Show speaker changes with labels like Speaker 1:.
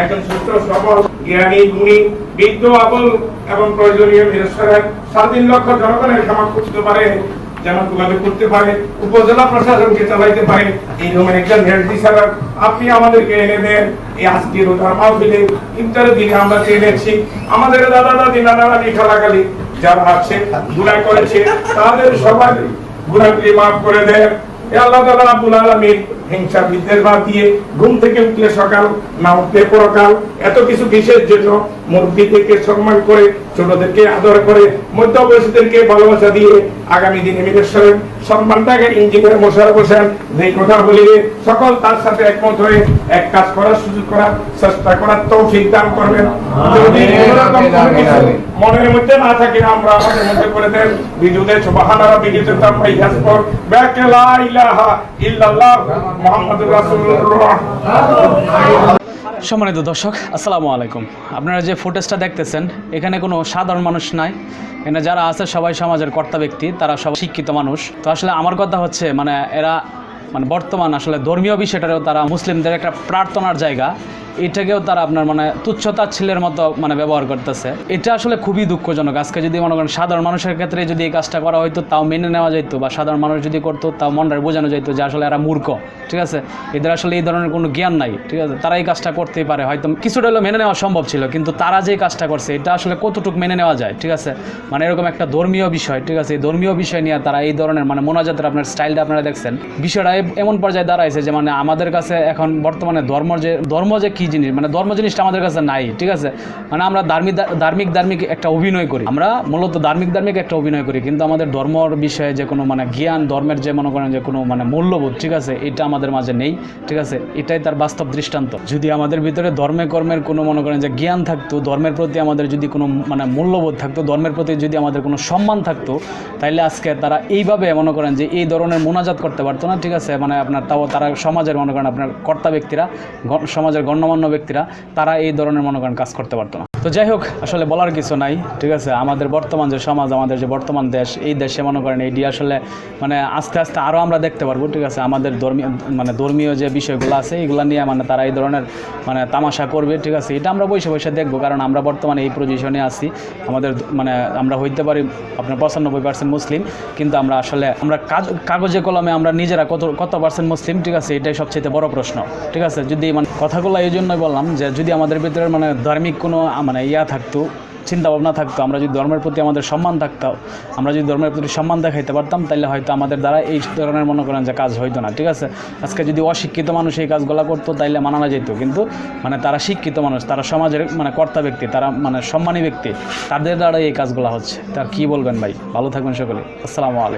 Speaker 1: একজন সুস্থ সবল জ্ঞানী, গুণী, বিদ্য, আবল এবং প্রয়োজনীয় বীরেশ্বরের সাড়ে লক্ষ জনগণের খামার করতে পারে যেন করতে পারে, উপজেলা প্রশাসনকে চালাইতে পারে। একজন হিসাবে আপনি আমাদেরকে এনে দেন এই আজকে রোজার মাহফিলে। ইফতারের দিনে আমরা আমাদের দাদা, দাদি, নানা, নানি খালাকালি যারা আছে গুণা করেছে, তাদের সবাই গুণাগুলি মাফ করে দেন। আল্লাহ তালা রাব্বুল আলমীর হিংসা, বিদ্বেষ বাদ দিয়ে ঘুম থেকে উঠলে সকাল না উঠলে পরকাল, এত কিছু কিসের জন্য? মুরব্বীদেরকে সম্মান করে, ছোটদেরকে আদর করে মধ্যবয়সীদেরকে ভালোবাসা দিয়ে আগামী দিনে মিলেশ্বরের সম্মানটাকে ইঞ্জিনিয়ার মশার বসেন যে কথা বলিবে সকল তার সাথে একমত হয়ে এক কাজ করার সুযোগ করার চেষ্টা করার তৌফিক দান করবেন। যদি এরকম মনের মধ্যে না থাকে আমরা আমাদের মধ্যে করে দেন বিজুদে সুবহানাল্লাহ বিজুদে তাম্মাই হাসপর বাকে লা ইলাহা ইল্লাল্লাহ মুহাম্মাদুর রাসূলুল্লাহ।
Speaker 2: সম্মানিত দর্শক আসসালামু আলাইকুম। আপনারা যে ফুটেজটা দেখতেছেন এখানে কোনো সাধারণ মানুষ নাই। এখানে যারা আছে সবাই সমাজের কর্তা ব্যক্তি, তারা সবাই শিক্ষিত মানুষ। তো আসলে আমার কথা হচ্ছে মানে এরা মানে বর্তমান আসলে ধর্মীয় বিষয়টারও তারা মুসলিমদের একটা প্রার্থনার জায়গা। এটাকেও তারা আপনার মানে তুচ্ছতা ছেলের মতো মানে ব্যবহার করতেছে। এটা আসলে খুবই দুঃখজনক। আজকে যদি মনে করেন সাধারণ মানুষের ক্ষেত্রে যদি এই কাজটা করা হয়তো তাও মেনে নেওয়া যেত বা সাধারণ মানুষ যদি করতো, তাও মনটা বোঝানো যেত যে আসলে এরা মূর্খ, ঠিক আছে? এদের আসলে এই ধরনের কোনো জ্ঞান নাই, ঠিক আছে? তারা এই কাজটা করতেই পারে। হয়তো কিছুটা হলেও মেনে নেওয়া সম্ভব ছিল, কিন্তু তারা যে কাজটা করছে, এটা আসলে কতটুকু মেনে নেওয়া যায়, ঠিক আছে? মানে এরকম একটা ধর্মীয় বিষয়, ঠিক আছে? এই ধর্মীয় বিষয় নিয়ে তারা এই ধরনের মানে মোনাজাতের আপনার স্টাইলটা আপনারা দেখছেন। বিষয়টা এমন পর্যায়ে দাঁড়াইছে যে মানে আমাদের কাছে এখন বর্তমানে ধর্ম যে ধর্ম যে কী জিনিস মানে ধর্ম জিনিসটা আমাদের কাছে নাই, ঠিক আছে? মানে আমরা ধার্মিক ধার্মিক ধার্মিক একটা অভিনয় করি। আমরা মূলত ধার্মিক ধার্মিক একটা অভিনয় করি, কিন্তু আমাদের ধর্মর বিষয়ে যে কোনো মানে জ্ঞান, ধর্মের যে মনে করেন যে কোনো মানে মূল্যবোধ, ঠিক আছে? এটা আমাদের মাঝে নেই, ঠিক আছে? এটাই তার বাস্তব দৃষ্টান্ত। যদি আমাদের ভিতরে ধর্মে কর্মের কোনো, মনে করেন যে জ্ঞান থাকতো, ধর্মের প্রতি আমাদের যদি কোনো মানে মূল্যবোধ থাকতো, ধর্মের প্রতি যদি আমাদের কোনো সম্মান থাকতো, তাইলে আজকে তারা এইভাবে মনে করেন যে এই ধরনের মোনাজাত করতে পারতো না, ঠিক আছে? মানে আপনার তাও তারা সমাজের, মনে করেন আপনার কর্তা ব্যক্তিরা সমাজের গণ্যমান্য ব্যক্তিরা তারা এই ধরনের মনোগান কাজ করতে পারতো না। তো যাই হোক আসলে বলার কিছু নাই ঠিক আছে? আমাদের বর্তমান যে সমাজ আমাদের যে বর্তমান দেশ এই দেশে মনে করেন এইটি আসলে মানে আস্তে আস্তে আরও আমরা দেখতে পারব ঠিক আছে? আমাদের ধর্মীয় মানে ধর্মীয় যে বিষয়গুলো আছে এইগুলো নিয়ে মানে তারা এই ধরনের মানে তামাশা করবে ঠিক আছে? এটা আমরা বসে বসে দেখব কারণ আমরা বর্তমানে এই পজিশনে আছি। আমাদের মানে আমরা হইতে পারি আপনার পঁচানব্বই পার্সেন্ট মুসলিম কিন্তু আমরা আসলে আমরা কাগজে কলমে আমরা নিজেরা কত কত পার্সেন্ট মুসলিম ঠিক আছে? এটাই সবচেয়ে বড় প্রশ্ন ঠিক আছে? যদি মানে কথাগুলো এই জন্যই বললাম যে যদি আমাদের ভিতরে মানে ধার্মিক কোনো আহ, মানে ইয়া থাকতো চিন্তা ভাবনা থাকতো, আমরা যদি ধর্মের প্রতি আমাদের সম্মান থাকতো, আমরা যদি ধর্মের প্রতি সম্মান দেখাইতে পারতাম তাহলে হয়তো আমাদের দ্বারা এই ধরনের মনে করেন যে কাজ হইতো না, ঠিক আছে? আজকে যদি অশিক্ষিত মানুষ এই কাজগুলো করতো, তাইলে মানানো যেত কিন্তু মানে তারা শিক্ষিত মানুষ, তারা সমাজের মানে কর্তা ব্যক্তি, তারা মানে সম্মানী ব্যক্তি, তাদের দ্বারা এই কাজগুলো হচ্ছে। তার কি বলবেন ভাই? ভালো থাকবেন সকলে। আসসালামু আলাইকুম।